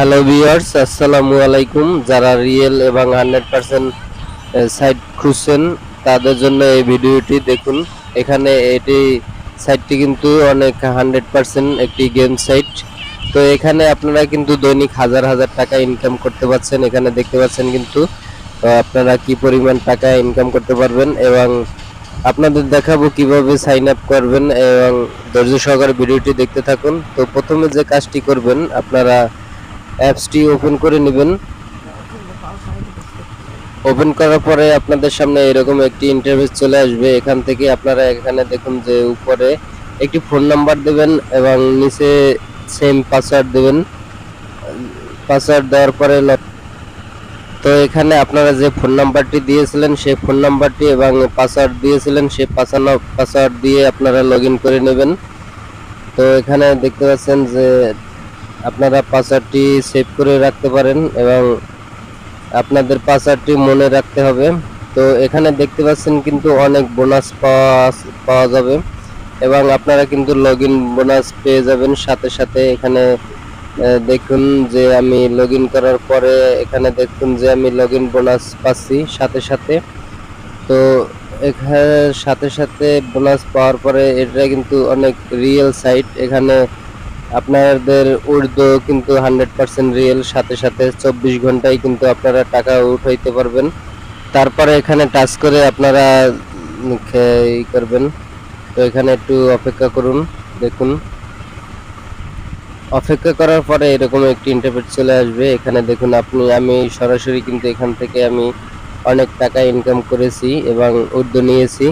Hello viewers আসসালামু আলাইকুম যারা রিয়েল এবং হান্ড্রেড পার্সেন্ট সাইট খুঁজছেন তাদের জন্য এই ভিডিওটি দেখুন। এখানে এটি সাইটটি কিন্তু অনেক হান্ড্রেড পার্সেন্ট একটি গেম সাইট তো এখানে আপনারা কিন্তু দৈনিক হাজার হাজার টাকা ইনকাম করতে পারছেন। এখানে দেখতে পাচ্ছেন কিন্তু আপনারা কি পরিমাণ টাকা ইনকাম করতে পারবেন এবং আপনাদের দেখাবো কীভাবে সাইন আপ করবেন এবং ধৈর্য সহকারে ভিডিওটি দেখতে থাকুন। তো প্রথমে যে কাজটি করবেন, আপনারা অ্যাপসটি ওপেন করে নেবেন। ওপেন করার পরে আপনাদের সামনে এরকম একটি ইন্টারভিউ চলে আসবে। এখান থেকে আপনারা এখানে দেখুন যে উপরে একটি ফোন নাম্বার দেবেন এবং নিচে সেম পাসওয়ার্ড দেবেন। পাসওয়ার্ড দেওয়ার পরে তো এখানে আপনারা যে ফোন নাম্বারটি দিয়েছিলেন, সেই ফোন নাম্বারটি এবং পাসওয়ার্ড দিয়েছিলেন, সেই পাসানো পাসওয়ার্ড দিয়ে আপনারা লগ করে নেবেন। তো এখানে দেখতে পাচ্ছেন যে আপনারা পাসওয়ার্ডটি সেভ করে রাখতে পারেন এবং আপনাদের পাসওয়ার্ডটি মনে রাখতে হবে। তো এখানে দেখতে পাচ্ছেন কিন্তু অনেক বোনাস পাওয়া পাওয়া যাবে এবং আপনারা কিন্তু লগ বোনাস পেয়ে যাবেন। সাথে সাথে এখানে দেখুন যে আমি লগ করার পরে এখানে দেখুন যে আমি লগ বোনাস পাচ্ছি সাথে সাথে। তো এখানে সাথে সাথে বোনাস পাওয়ার পরে এটা কিন্তু অনেক রিয়েল সাইট এখানে আপনাদের উর্দু কিন্তু হান্ড্রেড পার্সেন্ট রিয়েল সাথে সাথে চব্বিশ ঘন্টায় কিন্তু আপনারা টাকা উঠাইতে পারবেন। তারপরে এখানে টাচ করে আপনারা করবেন। তো এখানে একটু অপেক্ষা করুন, দেখুন। অপেক্ষা করার পরে এরকম একটি ইন্টারফেস চলে আসবে। এখানে দেখুন আপনি, আমি সরাসরি কিন্তু এখান থেকে আমি অনেক টাকা ইনকাম করেছি এবং উর্দু নিয়েছি।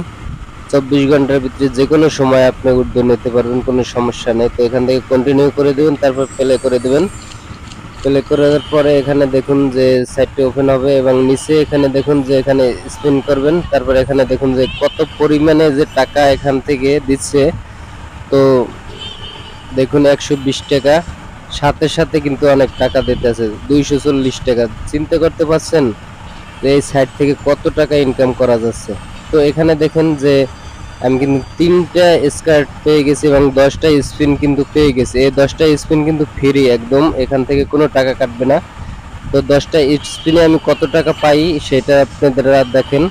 চব্বিশ ঘণ্টার ভিতরে যে কোনো সময় আপনি উর্দু নিতে পারবেন, কোনো সমস্যা নেই। তো এখান থেকে কন্টিনিউ করে দেবেন, তারপর প্লে করে দেবেন। প্লে করার পরে এখানে দেখুন যে সাইটটি ওপেন হবে এবং নিচে এখানে দেখুন যে এখানে স্পিন করবেন। তারপর এখানে দেখুন যে কত পরিমাণে যে টাকা এখান থেকে দিচ্ছে। তো দেখুন একশো বিশ টাকা। সাথে সাথে কিন্তু অনেক টাকা দিতেছে, দুইশো চল্লিশ টাকা। চিন্তা করতে পারছেন যে এই সাইট থেকে কত টাকা ইনকাম করা যাচ্ছে? তো এখানে দেখেন যে আমি কিন্তু তিনটা স্কার্ট পেয়ে গেছি এবং দশটা স্পিন কিন্তু পেয়ে গেছি। এই দশটা স্পিন কিন্তু ফ্রি একদম, এখান থেকে কোনো টাকা কাটবে না। তো দশটা স্পিনে আমি কত টাকা পাই সেটা আপনারা দেখেন।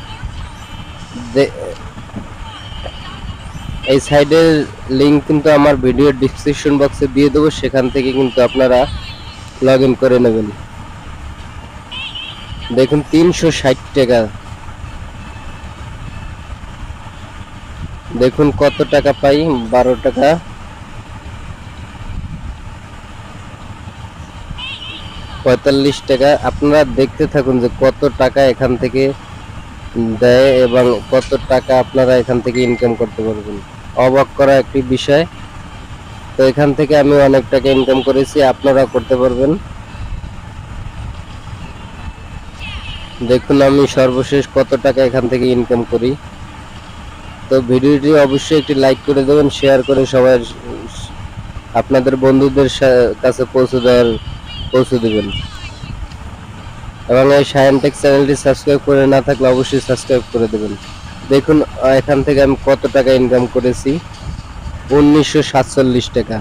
এই সাইডের লিঙ্ক কিন্তু আমার ভিডিও ডিসক্রিপশন বক্সে দিয়ে দেবো, সেখান থেকে কিন্তু আপনারা লগ করে নেবেন। দেখুন, তিনশো ষাট টাকা। দেখুন কত টাকা পাই, বারো টাকা। পঁয়তাল্লিশ টাকা। আপনারা দেখতে থাকুন যে কত টাকা এখান থেকে দেয় এবং কত টাকা আপনারা এখান থেকে ইনকাম করতে পারবেন। অবাক করা একটি বিষয়। তো এখান থেকে আমি অনেক টাকা ইনকাম করেছি আপনারা করতে পারবেন। দেখুন আমি সর্বশেষ কত টাকা এখান থেকে ইনকাম করি। তো ভিডিওটি অবশ্যই একটি লাইক করে দেবেন শেয়ার করে সবার আপনাদের বন্ধুদের কাছে পৌঁছে দেওয়ার, পৌঁছে দেবেন। এবং এই সায়েন্টেক চ্যানেলটি সাবস্ক্রাইব করে না থাকলে অবশ্যই সাবস্ক্রাইব করে দেবেন। দেখুন এখান থেকে আমি কত টাকা ইনকাম করেছি? উনিশশো সাতচল্লিশ টাকা।